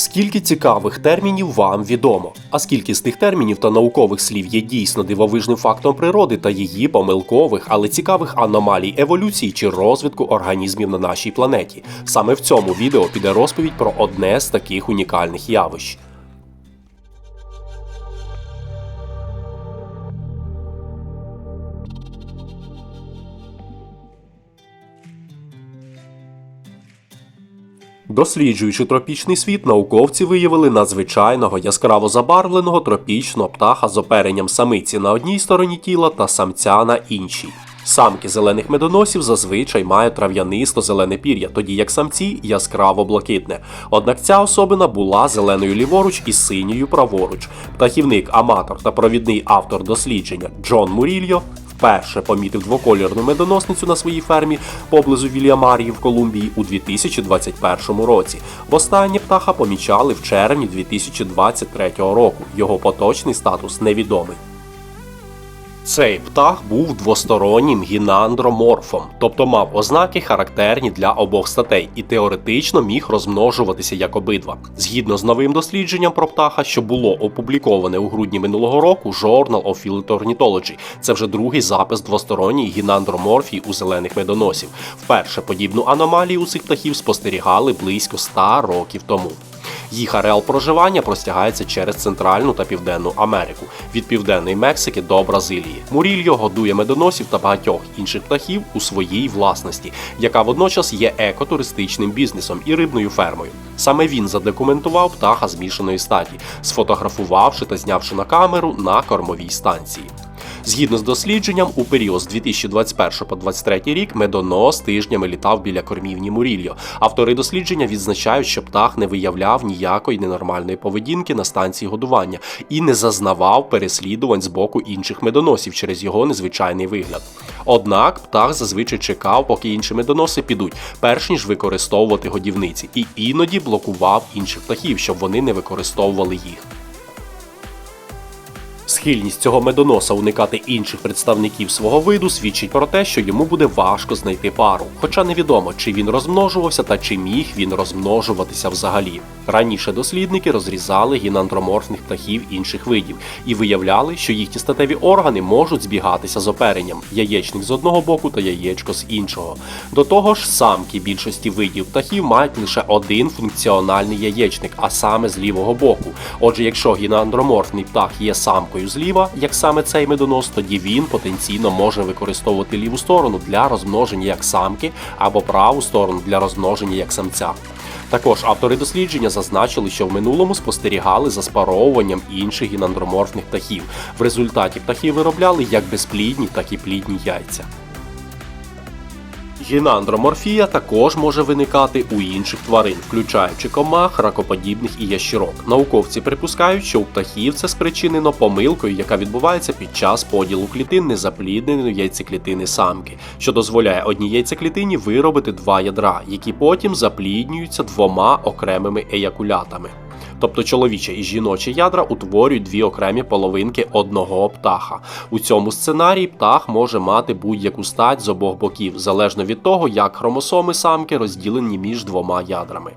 Скільки цікавих термінів вам відомо? А скільки з тих термінів та наукових слів є дійсно дивовижним фактом природи та її помилкових, але цікавих аномалій еволюції чи розвитку організмів на нашій планеті? Саме в цьому відео піде розповідь про одне з таких унікальних явищ. Досліджуючи тропічний світ, науковці виявили надзвичайного яскраво забарвленого тропічного птаха з оперенням самиці на одній стороні тіла та самця на іншій. Самки зелених медоносів зазвичай мають трав'янисто-зелене пір'я, тоді як самці яскраво блакитне. Однак ця особина була зеленою ліворуч і синьою праворуч. Птахівник, аматор та провідний автор дослідження Джон Мурільо вперше помітив двоколірну медоносницю на своїй фермі поблизу Вільямарії в Колумбії у 2021 році. Востаннє птаха помічали в червні 2023 року. Його поточний статус невідомий. Цей птах був двостороннім гінандроморфом, тобто мав ознаки характерні для обох статей і теоретично міг розмножуватися як обидва. Згідно з новим дослідженням про птаха, що було опубліковане у грудні минулого року, Journal of Ornithology. Це вже другий запис двосторонньої гінандроморфії у зелених медоносів. Вперше подібну аномалію у цих птахів спостерігали близько 100 років тому. Їх ареал проживання простягається через Центральну та Південну Америку від Південної Мексики до Бразилії. Мурільо годує медоносів та багатьох інших птахів у своїй власності, яка водночас є екотуристичним бізнесом і рибною фермою. Саме він задокументував птаха змішаної статі, сфотографувавши та знявши на камеру на кормовій станції. Згідно з дослідженням, у період з 2021 по 2023 рік медонос тижнями літав біля кормівні Мурільо. Автори дослідження відзначають, що птах не виявляв ніякої ненормальної поведінки на станції годування і не зазнавав переслідувань з боку інших медоносів через його незвичайний вигляд. Однак птах зазвичай чекав, поки інші медоноси підуть, перш ніж використовувати годівниці, і іноді блокував інших птахів, щоб вони не використовували їх. Схильність цього медоноса уникати інших представників свого виду свідчить про те, що йому буде важко знайти пару, хоча невідомо, чи він розмножувався та чи міг він розмножуватися взагалі. Раніше дослідники розрізали гінандроморфних птахів інших видів і виявляли, що їхні статеві органи можуть збігатися з оперенням яєчник з одного боку та яєчко з іншого. До того ж, самки більшості видів птахів мають лише один функціональний яєчник, а саме з лівого боку. Отже, якщо гінандроморфний птах є самкою зліва, як саме цей медонос, тоді він потенційно може використовувати ліву сторону для розмноження як самки або праву сторону для розмноження як самця. Також автори дослідження зазначили, що в минулому спостерігали за спаровуванням інших гінандроморфних птахів. В результаті птахи виробляли як безплідні, так і плідні яйця. Гінандроморфія також може виникати у інших тварин, включаючи комах, ракоподібних і ящірок. Науковці припускають, що у птахів це спричинено помилкою, яка відбувається під час поділу клітин незаплідненої яйцеклітини самки, що дозволяє одній яйцеклітині виробити два ядра, які потім запліднюються двома окремими еякулятами. Тобто чоловіче і жіноче ядра утворюють дві окремі половинки одного птаха. У цьому сценарії птах може мати будь-яку стать з обох боків, залежно від того, як хромосоми самки розділені між двома ядрами.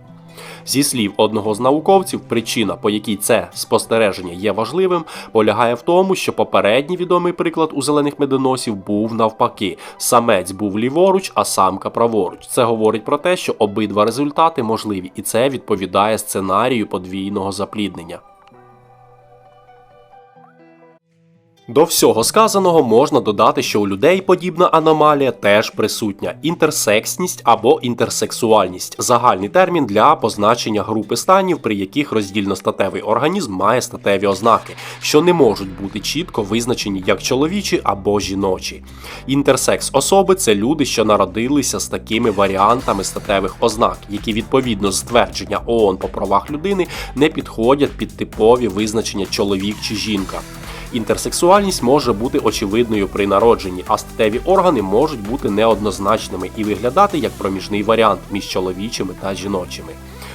Зі слів одного з науковців, причина, по якій це спостереження є важливим, полягає в тому, що попередній відомий приклад у зелених медоносів був навпаки: самець був ліворуч, а самка праворуч. Це говорить про те, що обидва результати можливі, і це відповідає сценарію подвійного запліднення. До всього сказаного можна додати, що у людей подібна аномалія теж присутня: інтерсексність або інтерсексуальність загальний термін для позначення групи станів, при яких роздільностатевий організм має статеві ознаки, що не можуть бути чітко визначені як чоловічі або жіночі. Інтерсекс особи це люди, що народилися з такими варіантами статевих ознак, які відповідно з твердження ООН по правах людини не підходять під типові визначення чоловік чи жінка. Інтерсексуальність може бути очевидною при народженні, а статеві органи можуть бути неоднозначними і виглядати як проміжний варіант між чоловічими та жіночими.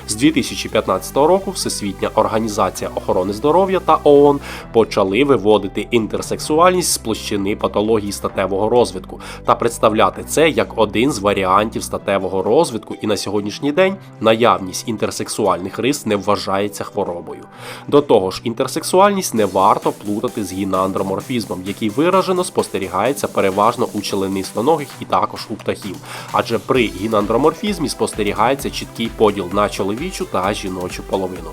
З 2015 року Всесвітня організація охорони здоров'я та ООН почали виводити інтерсексуальність з площини патології статевого розвитку та представляти це як один з варіантів статевого розвитку. І на сьогоднішній день наявність інтерсексуальних рис не вважається хворобою. До того ж, інтерсексуальність не варто плутати з гінандроморфізмом, який виражено спостерігається переважно у членистоногих і також у птахів. Адже при гінандроморфізмі спостерігається чіткий поділ на чоловічу та жіночу половину.